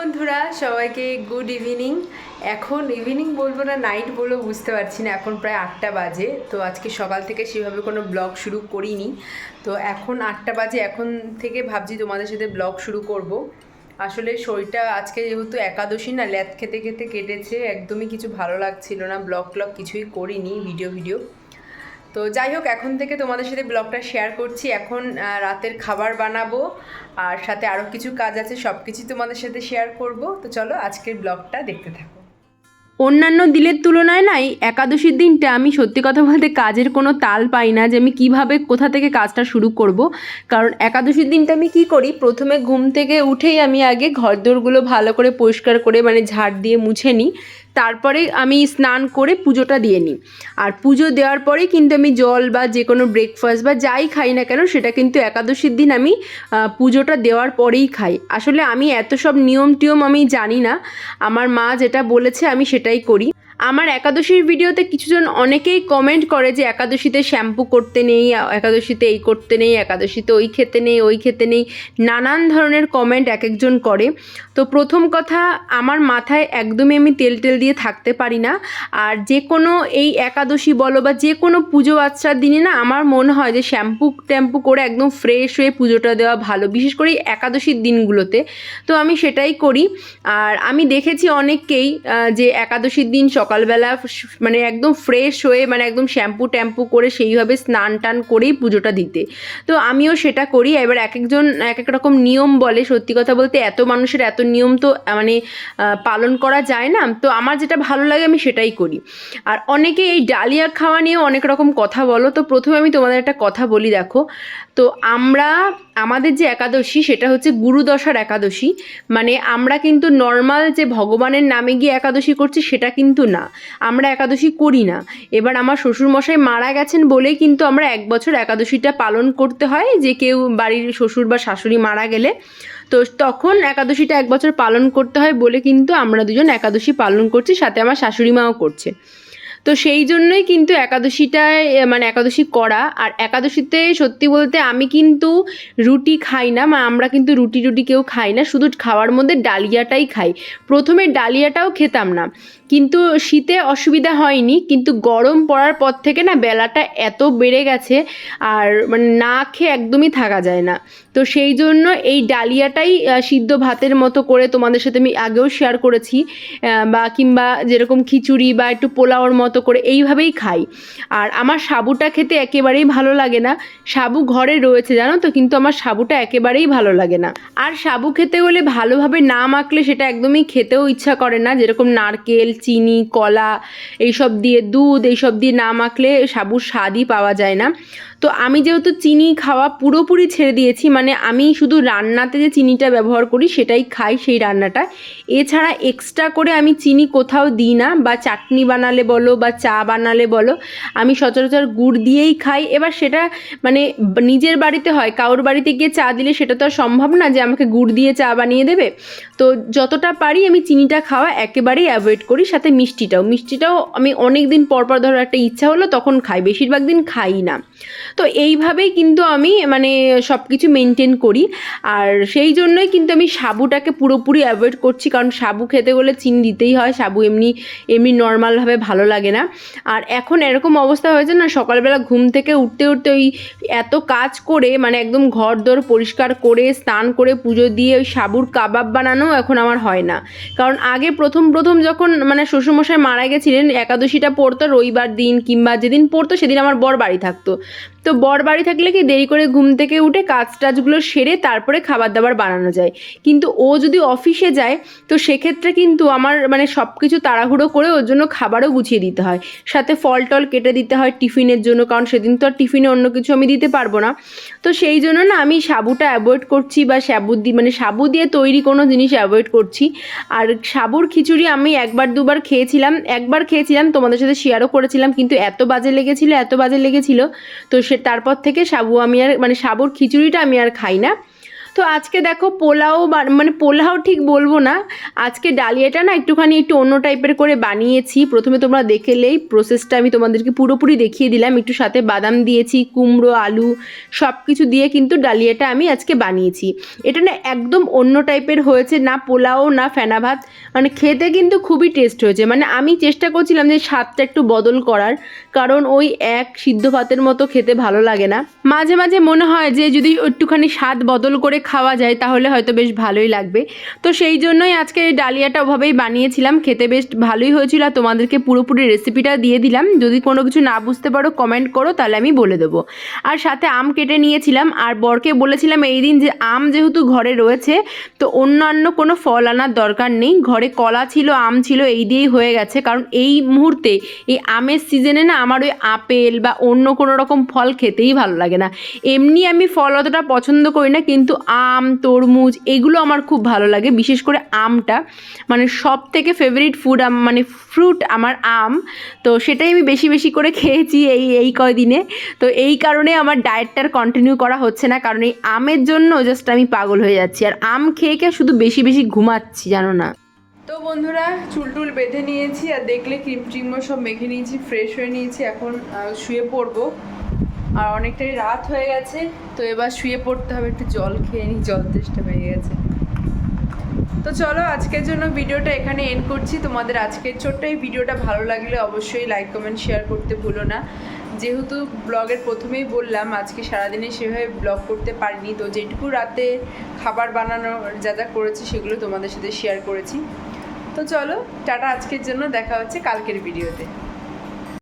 বন্ধুরা, সবাইকে good evening এখন ইভিনিং বলব না নাইট বলব, বুঝতে পারছি না। এখন প্রায় আটটা বাজে, তো আজকে সকাল থেকে সেভাবে কোনো ব্লগ শুরু করিনি। তো এখন আটটা বাজে, এখন থেকে ভাবছি তোমাদের সাথে ব্লগ শুরু করব। আসলে শরীরটা আজকে যেহেতু একাদশী না ল্যাদ খেতে খেতে কেটেছে, একদমই কিছু ভালো লাগছিল না। ব্লগ ট্লগ কিছুই করিনি ভিডিও ভিডিও তো যাই হোক, এখন থেকে তোমাদের সাথে ব্লগটা শেয়ার করছি। এখন রাতের খাবার বানাবো আর সাথে আরও কিছু কাজ আছে সব কিছুই তোমাদের সাথে শেয়ার করব। তো চলো, আজকের ব্লগটা দেখতে থাকো। অন্যান্য দিনের তুলনায় নাই, একাদশীর দিনটা আমি সত্যি কথা বলতে কাজের কোনো তাল পাই না যে আমি কীভাবে কোথা থেকে কাজটা শুরু করব। কারণ একাদশীর দিনটা আমি কি করি, প্রথমে ঘুম থেকে উঠেই আমি আগে ঘরদোরগুলো ভালো করে পরিষ্কার করে মানে ঝাড় দিয়ে মুছে নিই। তারপরে আমি স্নান করে পুজোটা দিয়ে নিই। আর পুজো দেওয়ার পরে কিন্তু আমি জল বা যে কোনো ব্রেকফাস্ট বা যাই খাই না কেন, সেটা কিন্তু একাদশীর দিন আমি পুজোটা দেওয়ার পরেই খাই। আসলে আমি এত সব নিয়ম টিয়ম আমি জানি না। আমার মা যেটা বলেছে আমি সেটাই করি। আমার একাদশীর ভিডিওতে কিছুজন অনেকেই কমেন্ট করে যে একাদশীতে শ্যাম্পু করতে নেই, একাদশীতে এই করতে নেই, একাদশীতে ওই খেতে নেই, ওই খেতে নেই, নানান ধরনের কমেন্ট এক একজন করে। তো প্রথম কথা, আমার মাথায় একদমই আমি তেল টেল দিয়ে থাকতে পারি না। আর যে কোনো এই একাদশী বলো বা যে কোনো পুজো আচ্ছার দিনে না, আমার মনে হয় যে শ্যাম্পু ট্যাম্পু করে একদম ফ্রেশ হয়ে পুজোটা দেওয়া ভালো, বিশেষ করে একাদশীর দিনগুলোতে। তো আমি সেটাই করি। আর আমি দেখেছি অনেককেই যে একাদশীর দিন সকালবেলা মানে একদম ফ্রেশ হয়ে মানে একদম শ্যাম্পু ট্যাম্পু করে সেইভাবে স্নান টান করেই পুজোটা দিতে। তো আমিও সেটা করি। এবার এক একজন এক এক রকম নিয়ম বলে সত্যি কথা বলতে এত মানুষের এত নিয়ম তো মানে পালন করা যায় না। তো আমার যেটা ভালো লাগে আমি সেটাই করি। আর অনেকে এই ডালিয়া খাওয়া নিয়ে অনেক রকম কথা বলো। তো প্রথমে আমি তোমাদের একটা কথা বলি, দেখো। তো আমরা, আমাদের যে একাদশী সেটা হচ্ছে গুরুদশার একাদশী। মানে আমরা কিন্তু নর্মাল যে ভগবানের নামে গিয়ে একাদশী করছি সেটা কিন্তু না। আমরা একাদশী করি না। এবার আমার শ্বশুরমশাই মারা গেছেন বলেই কিন্তু আমরা এক বছর একাদশীটা পালন করতে হয়, যে কেউ বাড়ির শ্বশুর বা শাশুড়ি মারা গেলে। তো তখন একাদশীটা এক বছর পালন করতে হয় বলে কিন্তু আমরা দুজন একাদশী পালন করছি, সাথে আমার শাশুড়ি মাও করছে। তো সেই জন্যই কিন্তু একাদশীটায় মানে একাদশী করা, আর একাদশীতে সত্যি বলতে আমি কিন্তু রুটি খাই না, মা, আমরা কিন্তু রুটি রুটি কেউ খাই না, শুধু খাওয়ার মধ্যে ডালিয়াটাই খাই। প্রথমে ডালিয়াটাও খেতাম না কিন্তু শীতে অসুবিধা হয়নি, কিন্তু গরম পড়ার পর থেকে না বেলাটা এত বেড়ে গেছে আর মানে না খেয়ে একদমই থাকা যায় না। তো সেই জন্য এই ডালিয়াটাই সিদ্ধ ভাতের মতো করে তোমাদের সাথে আমি আগেও শেয়ার করেছি বা কিংবা যেরকম খিচুড়ি বা একটু পোলাওর মতো করে এইভাবেই খাই। আর আমার সাবুটা খেতে একেবারেই ভালো লাগে না। সাবু ঘরে রয়েছে জানো তো, কিন্তু আমার সাবুটা একেবারেই ভালো লাগে না। আর সাবু খেতে হলে ভালোভাবে না মাখলে সেটা একদমই খেতেও ইচ্ছা করে না, যেরকম নারকেল চিনি কলা এইসব দিয়ে দুধ এইসব দিয়ে না মাখলে সাবুর স্বাদই পাওয়া যায় না। তো আমি যেহেতু চিনি খাওয়া পুরোপুরি ছেড়ে দিয়েছি মানে আমি শুধু রান্নাতে যে চিনিটা ব্যবহার করি সেটাই খাই সেই রান্নাটা। এছাড়া এক্সট্রা করে আমি চিনি কোথাও দিই না, বা চাটনি বানালে বলো বা চা বানালে বলো, আমি সচরাচর গুড় দিয়েই খাই। এবার সেটা মানে নিজের বাড়িতে হয়, কারোর বাড়িতে গিয়ে চা দিলে সেটা তো আর সম্ভব না যে আমাকে গুড় দিয়ে চা বানিয়ে দেবে। তো যতটা পারি আমি চিনিটা খাওয়া একেবারেই অ্যাভয়েড করি, সাথে মিষ্টিটাও। মিষ্টিটাও আমি অনেক দিন পর পর ধরো একটা ইচ্ছা হলো তখন খাই, বেশিরভাগ দিন খাই না। তো এইভাবেই কিন্তু আমি মানে সব কিছু মেনটেন করি। আর সেই জন্যই কিন্তু আমি সাবুটাকে পুরোপুরি অ্যাভয়েড করছি। কারণ সাবু খেতে গেলে চিনি দিতেই হয়, সাবু এমনি এমনি নর্মালভাবে ভালো লাগে না। আর এখন এরকম অবস্থা হয়েছে না, সকালবেলা ঘুম থেকে উঠতে উঠতে ওই এত কাজ করে মানে একদম ঘর দর পরিষ্কার করে, স্নান করে, পুজো দিয়ে ওই সাবুর কাবাব বানানো এখন আমার হয় না। কারণ আগে প্রথম প্রথম যখন মানে শ্বশুরমশাই মারা গেছিলেন, একাদশীটা পড়তো, রবিবার দিন কিংবা যেদিন পড়তো, সেদিন আমার বর বাড়ি থাকতো। তো বর বাড়ি থাকলে কি দেরি করে ঘুম থেকে উঠে কাজ টাজগুলো সেরে তারপরে খাবার দাবার বানানো যায়? কিন্তু ও যদি অফিসে যায়, তো সেক্ষেত্রে কিন্তু আমার মানে সব কিছু তাড়াহুড়ো করে ওর জন্য খাবারও গুছিয়ে দিতে হয়। সাথে ফল টল কেটে দিতে হয় টিফিনের জন্য, কারণ সেদিন তো আর টিফিনে অন্য কিছু আমি দিতে পারব না। তো সেই জন্য না আমি সাবুটা অ্যাভয়েড করছি বা সাবু দিয়ে মানে সাবু দিয়ে তৈরি কোনো জিনিস অ্যাভয়েড করছি। আর সাবুর খিচুড়ি আমি একবার দুবার খেয়েছিলাম, একবার খেয়েছিলাম, তোমাদের সাথে শেয়ারও করেছিলাম, কিন্তু এত বাজে লেগেছিল, এত বাজে লেগেছিল, তো সে তারপর থেকে সাবু আমি আর মানে সাবুর খিচুড়িটা আমি আর খাই না। তো আজকে দেখো পোলাও মানে পোলাও ঠিক বলব না। আজকে ডালিয়াটা না একটুখানি একটু অন্য টাইপের করে বানিয়েছি। প্রথমে তোমরা দেখেলেই প্রসেসটা আমি তোমাদেরকে পুরোপুরি দেখিয়ে দিলাম। একটু সাথে বাদাম দিয়েছি, কুমড়ো, আলু সব কিছু দিয়ে কিন্তু ডালিয়াটা আমি আজকে বানিয়েছি। এটা না একদম অন্য টাইপের হয়েছে, না পোলাও, না ফেনা ভাত মানে খেতে কিন্তু খুবই টেস্ট হয়েছে। মানে আমি চেষ্টা করছিলাম যে স্বাদটা একটু বদল করার, কারণ ওই এক সিদ্ধ ভাতের মতো খেতে ভালো লাগে না। মাঝে মাঝে মনে হয় যে যদি একটুখানি স্বাদ বদল করে খাওয়া যায়, তাহলে হয়তো বেশ ভালোই লাগবে। তো সেই জন্যই আজকে এই ডালিয়াটা ওভাবেই বানিয়েছিলাম, খেতে বেশ ভালোই হয়েছিল আর তোমাদেরকে পুরোপুরি রেসিপিটা দিয়ে দিলাম। যদি কোনো কিছু না বুঝতে পারো কমেন্ট করো, তাহলে আমি বলে দেবো। আর সাথে আম কেটে নিয়েছিলাম, আর বরকে বলেছিলাম এই দিন যে আম যেহেতু ঘরে রয়েছে, তো অন্যান্য কোনো ফল আনার দরকার নেই। ঘরে কলা ছিল, আম ছিল, এই দিয়েই হয়ে গেছে। কারণ এই মুহূর্তে, এই আমের সিজনে না আমার ওই আপেল বা অন্য কোনো রকম ফল খেতেই ভালো লাগে না। এমনি আমি ফল অতটা পছন্দ করি না, কিন্তু আম, তরমুজ এগুলো আমার খুব ভালো লাগে, বিশেষ করে আমটা। মানে সব থেকে ফেভারিট ফুড মানে ফ্রুট আমার আম। তো সেটাই আমি বেশি বেশি করে খেয়েছি এই এই কয়দিনে। তো এই কারণে আমার ডায়েটটার কন্টিনিউ করা হচ্ছে না, কারণ এই আমের জন্য জাস্ট আমি পাগল হয়ে যাচ্ছি। আর আম খেয়ে খেয়ে শুধু বেশি বেশি ঘুমাচ্ছি, জানো না। তো বন্ধুরা, চুল টুল বেঁধে নিয়েছি, আর দেখলে ক্রিম ট্রিমও সব মেখে নিয়েছি ফ্রেশ হয়ে নিয়েছি। এখন শুয়ে পড়ব। আর অনেকটাই রাত হয়ে গেছে, তো এবার শুয়ে পড়তে হবে, একটু জল খেয়ে নিই, জল তেষ্টা পেয়ে গেছে। তো চলো, আজকের জন্য ভিডিওটা এখানে এন্ড করছি। তোমাদের আজকের ছোট্ট এই ভিডিওটা ভালো লাগলে অবশ্যই লাইক কমেন্ট শেয়ার করতে ভুলো না। যেহেতু ব্লগের প্রথমেই বললাম, আজকে সারাদিনে সেভাবে ব্লগ করতে পারিনি, তো যেটুকু রাতে খাবার বানানো, যা যা করেছি সেগুলো তোমাদের সাথে শেয়ার করেছি। তো চলো, টাটা, আজকের জন্য দেখা হচ্ছে কালকের ভিডিওতে।